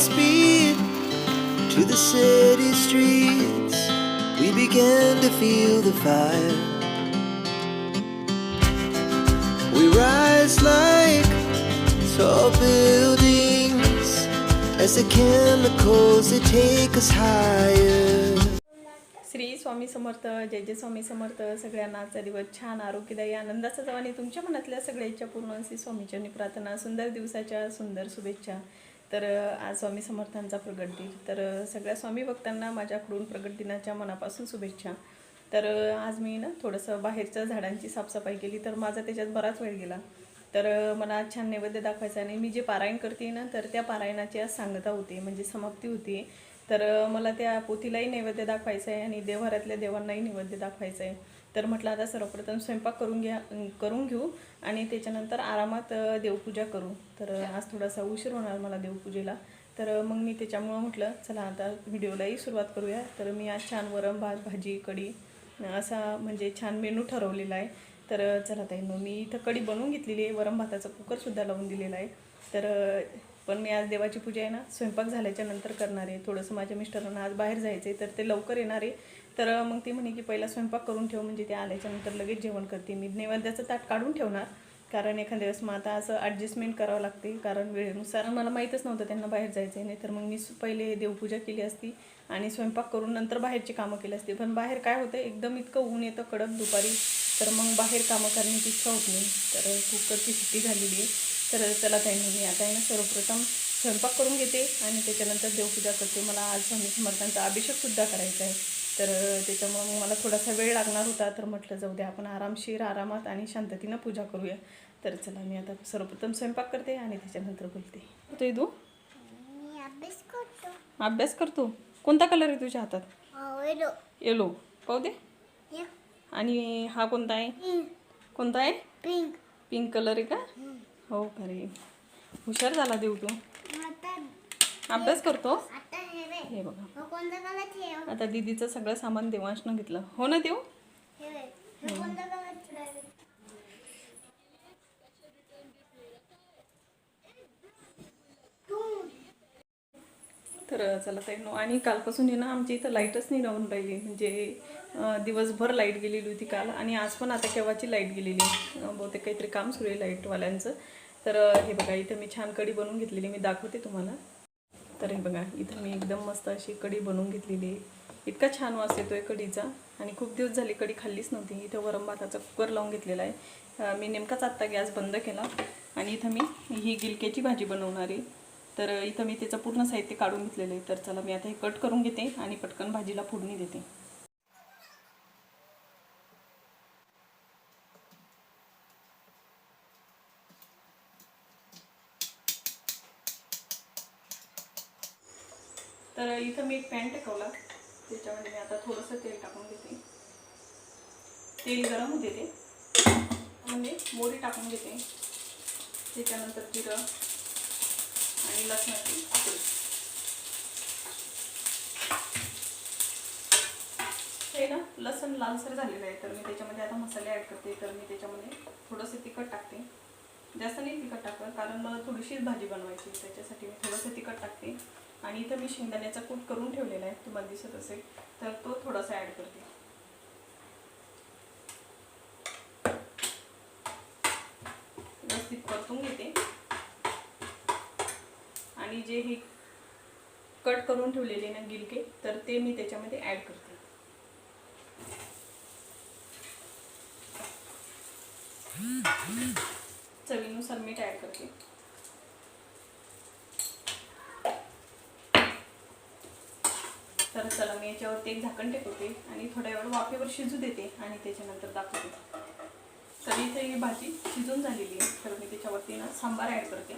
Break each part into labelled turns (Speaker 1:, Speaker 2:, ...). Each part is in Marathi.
Speaker 1: speed to the city streets. We began to feel the fire. We rise like tall buildings as the chemicals they take us higher.
Speaker 2: Shri Swami Samarth जय जय स्वामी समर्थ सगळ्यांना आजचा दिवस छान आरोग्यदायी आनंदाचा जवानी तुमच्या मनातल्या सगळ्या इच्छा पूर्ण अशी स्वामीचरणी प्रार्थना सुंदर दिवसाच्या सुंदर शुभेच्छा तर आज स्वामी समर्थांचा प्रगट दिन. तर सगळ्या स्वामी भक्तांना माझ्याकडून प्रगट दिनाच्या मनापासून शुभेच्छा. तर आज मी ना थोडंसं बाहेरच्या झाडांची साफसफाई केली तर माझा त्याच्यात बराच वेळ गेला. तर मला छान नैवेद्य दाखवायचा आणि मी जे पारायण करते ना तर त्या पारायणाची आज सांगता होती म्हणजे समाप्ती होती. तर मला त्या पोथीलाही नैवेद्य दाखवायचं आहे आणि देवघरातल्या देवांनाही नैवेद्य दाखवायचं आहे तर म्हटलं आता सर्वप्रथम स्वयंपाक करून घ्या करून घेऊ आणि त्याच्यानंतर आरामात देवपूजा करू. तर आज थोडासा उशीर होणार मला देवपूजेला. तर मग मी त्याच्यामुळं म्हटलं चला आता व्हिडिओलाही सुरुवात करूया. तर मी आज छान वरम भात भाजी कढी असा म्हणजे छान मेनू ठरवलेला आहे. तर चला ताई मग मी इथं कढी बनवून घेतलेली आहे. वरम भाताचा कुकरसुद्धा लावून दिलेला आहे. तर पण मी आज देवाची पूजा आहे ना स्वयंपाक झाल्याच्यानंतर करणार आहे. थोडंसं माझ्या मिस्टरांना आज बाहेर जायचं आहे तर ते लवकर येणार आहे. तर मग ती म्हणे की पहिला स्वयंपाक करून ठेव म्हणजे ते आल्याच्यानंतर लगेच जेवण करते. मी नैवेद्याचं ताट काढून ठेवणार कारण एखाद्या वेळेस मग आता असं ॲडजस्टमेंट करावं लागते कारण वेळेनुसार मला माहीतच नव्हतं त्यांना बाहेर जायचं आहे नाही तर मग मी पहिले देवपूजा केली असती आणि स्वयंपाक करून नंतर बाहेरची कामं केली असती. पण बाहेर काय होतं एकदम इतकं ऊन येतं कडक दुपारी तर मग बाहेर कामं करण्याची इच्छा होत नाही. तर कुकरची शिट्टी झालेली आहे. तर चला ताई मी आता आहे ना सर्वप्रथम स्वयंपाक करून घेते आणि त्याच्यानंतर देवपूजा करते. मला आज स्वामी समर्थांचा अभिषेकसुद्धा करायचा आहे. तर त्याच्यामुळं मग मला थोडासा वेळ लागणार होता. तर म्हटलं जाऊ द्या आपण आरामशीर आरामात आणि शांततेनं पूजा करूया. तर चला मी आता सर्वप्रथम स्वयंपाक करते आणि त्याच्यानंतर बोलते. ते
Speaker 3: मी अभ्यास करतो.
Speaker 2: अभ्यास करतो कोणता कलर आहे तुझ्या हातात? येलो पाहू दे. आणि हा कोणता आहे? कोणता आहे?
Speaker 3: पिंक
Speaker 2: पिंक कलर आहे का? हो का रे हुशार झाला देऊ तू. अभ्यास करतो
Speaker 3: हे बघ.
Speaker 2: आता दीदीचं सगळं सामान देवांशनं घेतलं. हो ना देऊ तर चला ताई नो आणि कालपासून आहे ना आमच्या इथं लाईटच नाही राहून राहिली. म्हणजे दिवसभर लाइट गेलेली होती काल. आणि आज पण आता केव्हाची लाइट गेलेली? बहुतेक काहीतरी काम सुरू आहे लाईटवाल्यांचं तर हे बघा इथं मी छान कढी बनवून घेतलेली. मी दाखवते तुम्हाला. तर हे बघा इथं मी एकदम मस्त अशी कढी बनवून घेतलेली आहे. इतका छान वास येतो आहे कढीचा. आणि खूप दिवस झाली कढी खाल्लीच नव्हती. इथं वरम भाताचा कुकर लावून घेतलेला आहे. मी नेमकाच आत्ता गॅस बंद केला. आणि इथं मी ही गिलक्याची भाजी बनवणार आहे. तर इथं मी त्याचं पूर्ण साहित्य काढून घेतलेलं आहे. तर चला मी आता हे कट करून घेते आणि पटकन भाजीला फोडणी देते. तर इथं मी एक पॅन टाकवला त्याच्यामध्ये मी आता थोडंसं तेल टाकून घेते. तेल गरम होते ते म्हणजे मोरी टाकून घेते. त्याच्यानंतर जिरं आणि लसणाची हे ना लसण लालसर झालेलं आहे. तर मी त्याच्यामध्ये आता मसाले ॲड करते. तर मी त्याच्यामध्ये थोडंसं तिखट टाकते. जास्त नाही तिखट टाकत कारण मला थोडीशीच भाजी बनवायची त्याच्यासाठी मी थोडंसं तिखट टाकते. आणि इथं मी शेंगदाण्याचा कूट करून ठेवलेला आहे तुम्हाला दिसत असेल तर तो थोडासा ॲड करते. व्यवस्थित परतून घेते. आणि जे हे कट करून ठेवलेले ना गिलके तर ते मी त्याच्यामध्ये ॲड करते. चवीनुसार मीठ ॲड करते. तर चला मी याच्यावरती एक झाकण टेकवते आणि थोड्या वेळ वाफेवर शिजू देते आणि त्याच्यानंतर दाखवते. तर इथे ही भाजी शिजून झालेली आहे. तर मी त्याच्यावरती ना सांबार ॲड करते.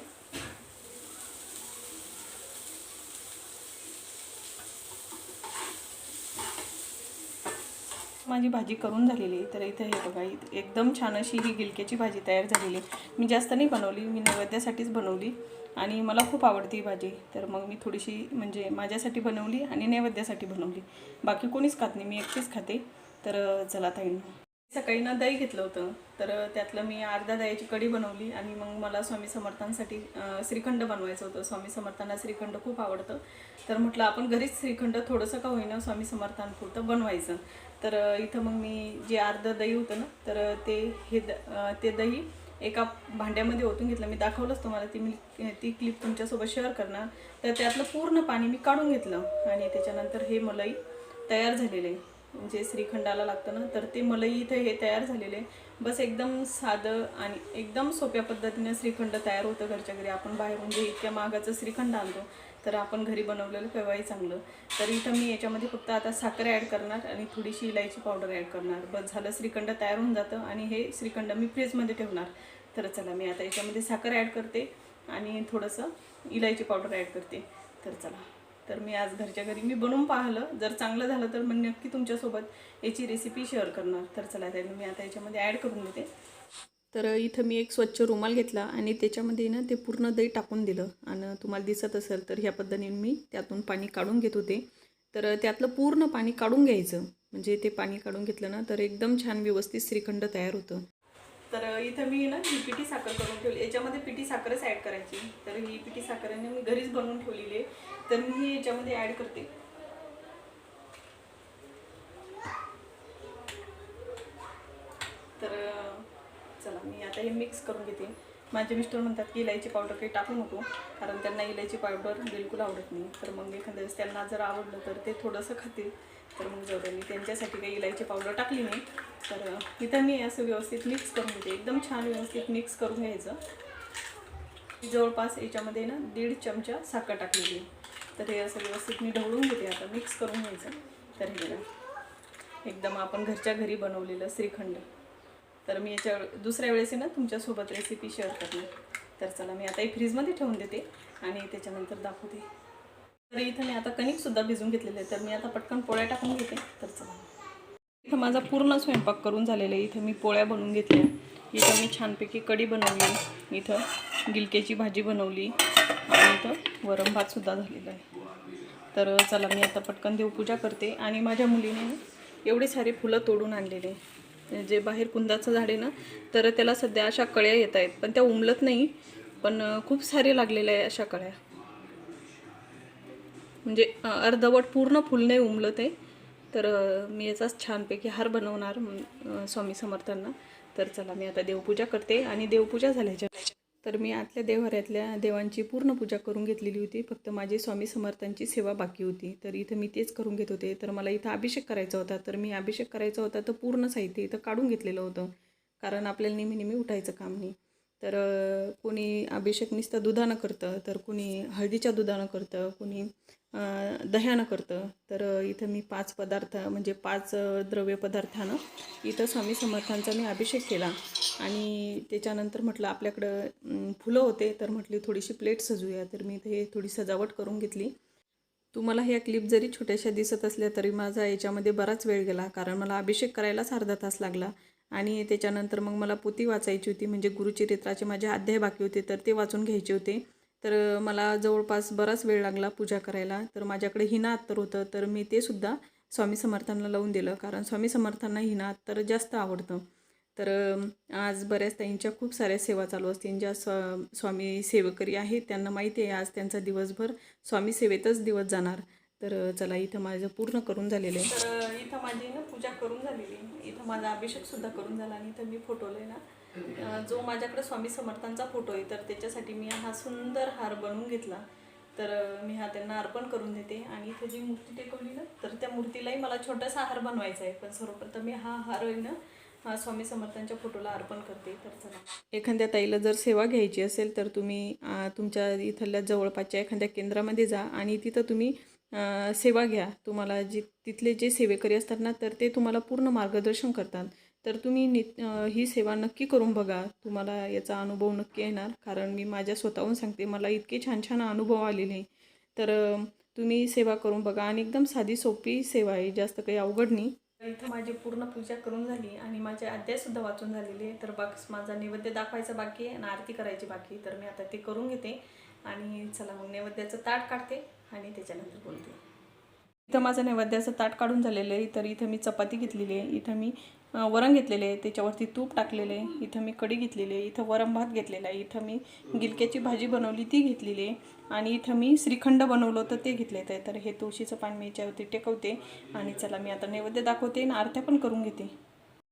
Speaker 2: माझी भाजी करून झालेली आहे. तर इथं हे बघा एकदम छान अशी ही गिलक्याची भाजी तयार झालेली आहे. मी जास्त नाही बनवली मी नैवेद्यासाठीच बनवली आणि मला खूप आवडती ही भाजी. तर मग मी थोडीशी म्हणजे माझ्यासाठी बनवली आणि नैवेद्यासाठी बनवली. बाकी कोणीच खात नाही मी एकटीच खाते. तर चला ताईंनो. सकाळी ना दही घेतलं होतं. तर त्यातलं मी अर्धा दह्याची कढी बनवली आणि मग मला स्वामी समर्थांसाठी श्रीखंड बनवायचं होतं. स्वामी समर्थांना श्रीखंड खूप आवडतं. तर म्हटलं आपण घरीच श्रीखंड थोडंसं का होईना स्वामी समर्थांपुरतं बनवायचं. तर इथं मग मी जे अर्धं दही होतं ना तर ते हे द ते दही एका भांड्यामध्ये ओतून घेतलं. मी दाखवलंच तुम्हाला ती मी ती क्लिप तुमच्यासोबत शेअर करणार. तर त्यातलं पूर्ण पाणी मी काढून घेतलं आणि त्याच्यानंतर हे मलाई तयार झालेलं आहे. जे श्रीखंडाला लागतं ना तर ते मलई इथे हे तयार झालेले आहे. बस एकदम साधं आणि एकदम सोप्या पद्धतीने श्रीखंड तयार होतं घरच्या घरी. आपण बाहेरून जे इतक्या मागाचं श्रीखंड आणतो तर आपण घरी बनवलेलं केव्हाही चांगलं. तर इथं मी याच्यामध्ये फक्त आता साखर ॲड करणार आणि थोडीशी इलायची पावडर ॲड करणार. बस झालं श्रीखंड तयार होऊन जातं आणि हे श्रीखंड मी फ्रीजमध्ये ठेवणार. तर चला मी आता याच्यामध्ये साखर ॲड करते आणि थोडंसं इलायची पावडर ॲड करते. तर चला. तर मी आज घरच्या घरी मी बनवून पाहिलं. जर चांगलं झालं तर मग नक्की तुमच्यासोबत याची रेसिपी शेअर करणार. तर चला तर मी आता याच्यामध्ये ॲड करून देते. तर इथं मी एक स्वच्छ रुमाल घेतला आणि त्याच्यामध्ये ना ते पूर्ण दही टाकून दिलं. आणि तुम्हाला दिसत असेल तर ह्या पद्धतीने मी त्यातून पाणी काढून घेत होते. तर त्यातलं पूर्ण पाणी काढून घ्यायचं. म्हणजे ते पाणी काढून घेतलं ना तर एकदम छान व्यवस्थित श्रीखंड तयार होतं. तर इथं मी ना ही पिठी साखर करून ठेवली. याच्यामध्ये पिठी साखरच ॲड करायची. तर ही पिठी साखरेने मी घरीच बनवून ठेवलेली आहे. तर मी याच्यामध्ये ॲड करते. तर चला मी आता हे मिक्स करून घेते. माझे मिस्टर म्हणतात की इलायची पावडर काही टाकू नको कारण त्यांना इलायची पावडर बिलकुल आवडत नाही. तर मग एखाद्या वेळेस त्यांना जर आवडलं तर ते थोडंसं खातील. तर मग जाऊ मी त्यांच्यासाठी काही इलायची पावडर टाकली नाही तर इथं मी असं व्यवस्थित मिक्स करून घेते. एकदम छान व्यवस्थित मिक्स करून घ्यायचं. जवळपास याच्यामध्ये ना दीड चमचा साखर टाकलेली तर हे असं व्यवस्थित मी ढवळून घेते आता. मिक्स करून घ्यायचं. तर हे एकदम आपण घरच्या घरी बनवलेलं श्रीखंड. तर मी याच्या दुसऱ्या वेळेस आहे ना तुमच्यासोबत रेसिपी शेअर करणार. तर चला मी आता हे फ्रीजमध्ये ठेवून देते आणि त्याच्यानंतर दाखवते. तर इथं मी आता कणिकसुद्धा भिजून घेतलेलं आहे. तर मी आता पटकन पोळ्या टाकून घेते. तर चला. इथं माझा पूर्ण स्वयंपाक करून झालेला आहे. इथं मी पोळ्या बनवून घेतल्या इथं मी छानपैकी कढी बनवली इथं गिलक्याची भाजी बनवली आणि इथं वरण भातसुद्धा झालेला आहे. तर चला मी आता पटकन देवपूजा करते. आणि माझ्या मुलीने एवढे सारे फुलं तोडून आणलेले जे बाहेर कुंदाचं झाड आहे ना तर त्याला सध्या अशा कळ्या येत आहेत. पण त्या उमलत नाही पण खूप सारे लागलेल्या आहे अशा कळ्या. म्हणजे अर्धवट पूर्ण फुल नाही उमलत आहे. तर मी याचाच छानपैकी हार बनवणार स्वामी समर्थांना. तर चला मी आता देवपूजा करते आणि देवपूजा झाल्याच्या तर मी आतल्या देवाऱ्यातल्या देवांची पूर्ण पूजा करून घेतलेली होती. फक्त माझी स्वामी समर्थांची सेवा बाकी होती. तर इथं मी तेच करून घेत होते. तर मला इथं अभिषेक करायचा होता. तर मी अभिषेक करायचा होता तर पूर्ण साहित्य इथं काढून घेतलेलं होतं. कारण आपल्याला नेहमी नेहमी उठायचं काम नाही. तर कोणी अभिषेक नुसतं दुधानं करतं. तर कोणी हळदीच्या दुधानं करतं. कोणी दह्यानं करतं. तर इथं मी पाच पदार्थ म्हणजे पाच द्रव्य पदार्थानं इथं स्वामी समर्थांचा मी अभिषेक केला. आणि त्याच्यानंतर म्हटलं आपल्याकडं फुलं होते तर म्हटली थोडीशी प्लेट सजूया. तर मी इथे थोडी सजावट करून घेतली. तुम्हाला ह्या क्लिप जरी छोट्याशा दिसत असल्या तरी माझा याच्यामध्ये बराच वेळ गेला कारण मला अभिषेक करायलाच अर्धा तास लागला. आणि त्याच्यानंतर मग मला पोती वाचायची होती म्हणजे गुरुचरित्राचे माझे अध्याय बाकी होते तर ते वाचून घ्यायचे होते. तर मला जवळपास बराच वेळ लागला पूजा करायला. तर माझ्याकडे हिना अत्तर होतं तर मी ते सुद्धा स्वामी समर्थांना लावून दिलं. कारण स्वामी समर्थांना हिना अत्तर जास्त आवडतं. तर आज बऱ्याच ताईंच्या खूप साऱ्या सेवा चालू असतील. ज्या स्व स्वामी सेवकरी आहेत त्यांना माहिती आहे आज त्यांचा दिवसभर स्वामी सेवेतच दिवस जाणार. तर चला इथं माझं पूर्ण करून झालेलं आहे. तर इथं माझी ना पूजा करून झालेली इथं माझा अभिषेकसुद्धा करून झाला आणि इथं मी फोटोला ना जो माझ्याकडे स्वामी समर्थांचा फोटो आहे तर त्याच्यासाठी मी हा सुंदर हार बनवून घेतला. तर मी हा त्यांना अर्पण करून देते. आणि इथे जी मूर्ती टेकवली ना तर त्या मूर्तीलाही मला छोटासा हार बनवायचा आहे. पण सर्वप्रथम मी हा हार आहे ना हा स्वामी समर्थांच्या फोटोला अर्पण करते. तर चला. एखाद्या ताईला जर सेवा घ्यायची असेल तर तुम्ही तुमच्या इथल्या जवळपासच्या एखाद्या केंद्रामध्ये जा आणि तिथं तुम्ही सेवा घ्या. तुम्हाला जी तिथले जे सेवेकरी असतात ना तर ते तुम्हाला पूर्ण मार्गदर्शन करतात. तर तुम्ही नि ही सेवा नक्की करून बघा. तुम्हाला याचा अनुभव नक्की येणार. कारण मी माझ्या स्वतःहून सांगते मला इतके छान छान अनुभव आलेले. तर तुम्ही सेवा करून बघा. आणि एकदम साधी सोपी सेवा आहे. जास्त काही अवघड नाही. इथं माझी पूर्ण पूजा करून झाली आणि माझे अध्यायसुद्धा वाचून झालेले. आहे. तर बस माझा नैवेद्य दाखवायचा बाकी आहे आणि आरती करायची बाकी तर मी आता ते करून घेते आणि चला मग नैवेद्याचं ताट काढते आणि त्याच्यानंतर बोलते. इथं माझं नैवेद्याचं ताट काढून झालेलं आहे. तर इथं मी चपाती घेतलेली आहे. इथं मी वरण घेतलेले आहे. त्याच्यावरती तूप टाकलेले आहे. इथं मी कढी घेतलेली आहे. इथं वरण भात घेतलेला आहे. इथं मी गिलक्याची भाजी बनवली ती घेतलेली आहे. आणि इथं मी श्रीखंड बनवलं होतं ते घेतले आहे तर हे तुळशीचं पान मी याच्यावरती टेकवते. आणि चला मी आता नैवेद्य दाखवते आणि आरत्या पण करून घेते.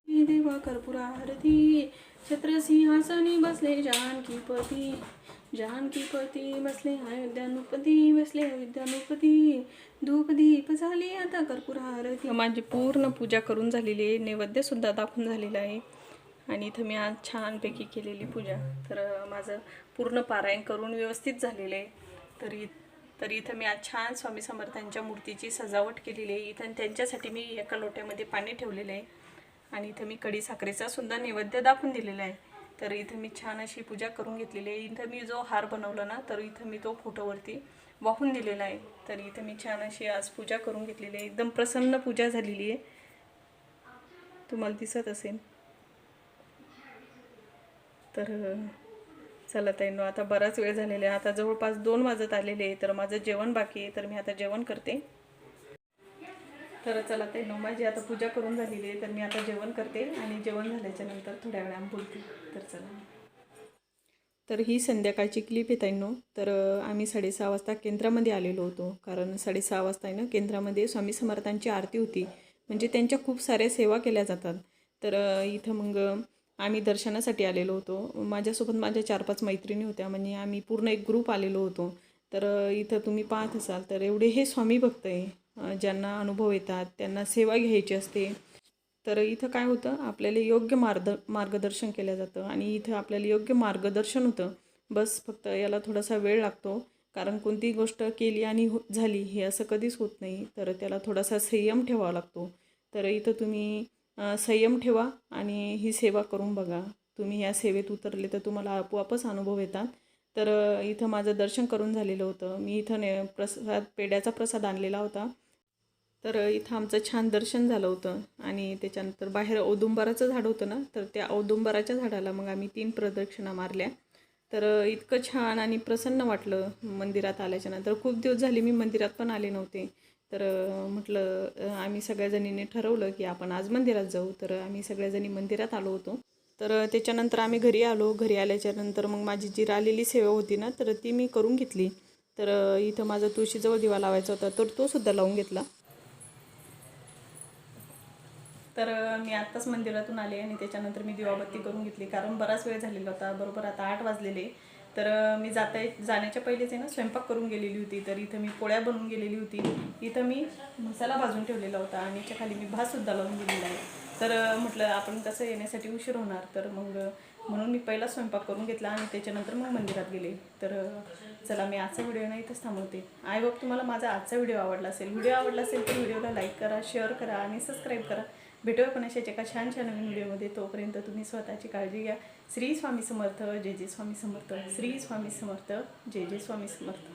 Speaker 2: देवा कर्पूर आरती छत्रसिंहासनी बसले जानकीपती. जानकीपती बसले अयोध्यानुपती बसले अयोध्यानुपती धूप दीप झाली आता कर्पूर आरती. माझी पूर्ण पूजा करून झालेली आहे नैवेद्यसुद्धा दाखवून झालेला आहे. आणि इथं मी आज छानपैकी केलेली पूजा. तर माझं पूर्ण पारायण करून व्यवस्थित झालेलं आहे. तरी तर इथं मी आज छान स्वामी समर्थांच्या मूर्तीची सजावट केलेली आहे. इथं त्यांच्यासाठी मी एका लोट्यामध्ये पाणी ठेवलेलं आहे. आणि इथं मी कढी साखरेचा सुद्धा नैवेद्य दाखवून दिलेला आहे. तर इथं मी छान अशी पूजा करून घेतलेली आहे. इथं मी जो हार बनवला ना तर इथं मी तो फोटोवरती वाहून दिलेला आहे. तर इथं मी छान अशी आज पूजा करून घेतलेली आहे. एकदम प्रसन्न पूजा झालेली आहे. तुम्हाला दिसत असेल. तर चला ताईंनो आता बराच वेळ झालेला आहे. आता जवळपास दोन वाजत आलेले आहे तर माझं जेवण बाकी आहे तर मी आता जेवण करते. तर चला ताईंनो माझी आता पूजा करून झालेली आहे तर मी आता जेवण करते आणि जेवण झाल्याच्यानंतर थोड्या वेळानं बोलते तर चला. तर ही संध्याकाळची क्लिप आहे नो तर आम्ही साडेसहा वाजता केंद्रामध्ये आलेलो होतो कारण साडेसहा वाजता आहे ना केंद्रामध्ये स्वामी समर्थांची आरती होती. म्हणजे त्यांच्या खूप साऱ्या सेवा केल्या जातात. तर इथं मग आम्ही दर्शनासाठी आलेलो होतो. माझ्यासोबत माझ्या चार पाच मैत्रिणी होत्या म्हणजे आम्ही पूर्ण एक ग्रुप आलेलो होतो. तर इथं तुम्ही पाहत असाल तर एवढे हे स्वामी भक्त आहे. ज्यांना अनुभव येतात त्यांना सेवा घ्यायची असते. तर इथं काय होतं आपल्याला योग्य मार्ग मार्गदर्शन केलं जातं आणि इथं आपल्याला योग्य मार्गदर्शन होतं. बस फक्त याला थोडासा वेळ लागतो कारण कोणतीही गोष्ट केली आणि हो झाली हे असं कधीच होत नाही. तर त्याला थोडासा संयम ठेवावा लागतो. तर इथं तुम्ही संयम ठेवा आणि ही सेवा करून बघा. तुम्ही या सेवेत उतरले तर तुम्हाला आपोआपच अनुभव येतात. तर इथं माझं दर्शन करून झालेलं होतं. मी इथं ने प्रसाद पेड्याचा प्रसाद आणलेला होता. तर इथं आमचं छान दर्शन झालं होतं. आणि त्याच्यानंतर बाहेर औदुंबराचं झाड होतं ना तर त्या औदुंबराच्या झाडाला मग आम्ही तीन प्रदक्षिणा मारल्या. तर इतकं छान आणि प्रसन्न वाटलं मंदिरात आल्याच्यानंतर. खूप दिवस झाले मी मंदिरात पण आले नव्हते. तर म्हटलं आम्ही सगळ्याजणींनी ठरवलं की आपण आज मंदिरात जाऊ. तर आम्ही सगळ्याजणी मंदिरात आलो होतो. तर त्याच्यानंतर आम्ही घरी आलो. घरी आल्याच्यानंतर मग माझी जी राहिलेली सेवा होती ना तर ती मी करून घेतली. तर इथं माझा तुळशीजवळ दिवा लावायचा होता तर तो सुद्धा लावून घेतला. तर मी आत्ताच मंदिरातून आले आणि त्याच्यानंतर मी दिवाबत्ती करून घेतली. कारण बराच वेळ झालेला होता. बरोबर आता आठ वाजलेले. तर मी जाता जाण्याच्या पहिलेच आहे ना स्वयंपाक करून गेलेली होती. तर इथं मी पोळ्या बनवून गेलेली होती. इथं मी मसाला भाजून ठेवलेला होता आणि याच्या खाली मी भातसुद्धा लावून गेलेला आहे. तर म्हटलं आपण कसं येण्यासाठी उशीर होणार? तर मग म्हणून मी पहिला स्वयंपाक करून घेतला आणि त्याच्यानंतर मग मंदिरात गेले. तर चला मी आजचा व्हिडिओ ना इथंच थांबवते. आय होप तुम्हाला माझा आजचा व्हिडिओ आवडला असेल व्हिडिओ आवडला असेल तर व्हिडिओला लाईक करा शेअर करा आणि सबस्क्राईब करा. भेटूया पण अशाच एका छान छान नवीन व्हिडिओमध्ये. तोपर्यंत तुम्ही स्वतःची काळजी घ्या. श्री स्वामी समर्थ जय जय स्वामी समर्थ. श्री स्वामी समर्थ जय जय स्वामी समर्थ.